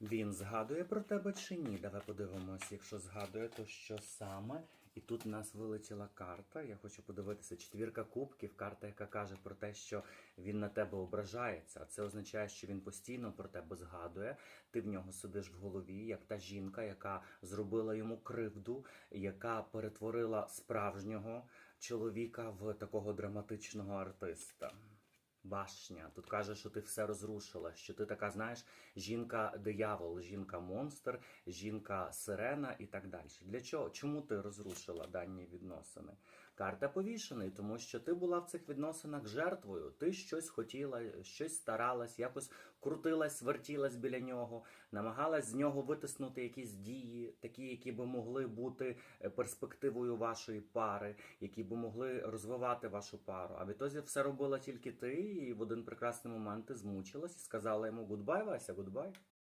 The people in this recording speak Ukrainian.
Він згадує про тебе чи ні? Давай подивимось. Якщо згадує, то що саме? І тут в нас вилетіла карта. Я хочу подивитися. Четвірка кубків, карта, яка каже про те, що він на тебе ображається. Це означає, що він постійно про тебе згадує. Ти в нього сидиш в голові, як та жінка, яка зробила йому кривду, яка перетворила справжнього чоловіка в такого драматичного артиста. Башня. Тут каже, що ти все розрушила, що ти така, знаєш, жінка-диявол, жінка-монстр, жінка-сирена і так далі. Для чого? Чому ти розрушила дані відносини? Карта повішений, тому що ти була в цих відносинах жертвою. Ти щось хотіла, щось старалась, якось крутилась, вертілась біля нього, намагалась з нього витиснути якісь дії, такі, які би могли бути е, перспективою вашої пари, які би могли розвивати вашу пару. А відтоді все робила тільки ти, і в один прекрасний момент ти змучилась і сказала йому гудбай, Вася, гудбай.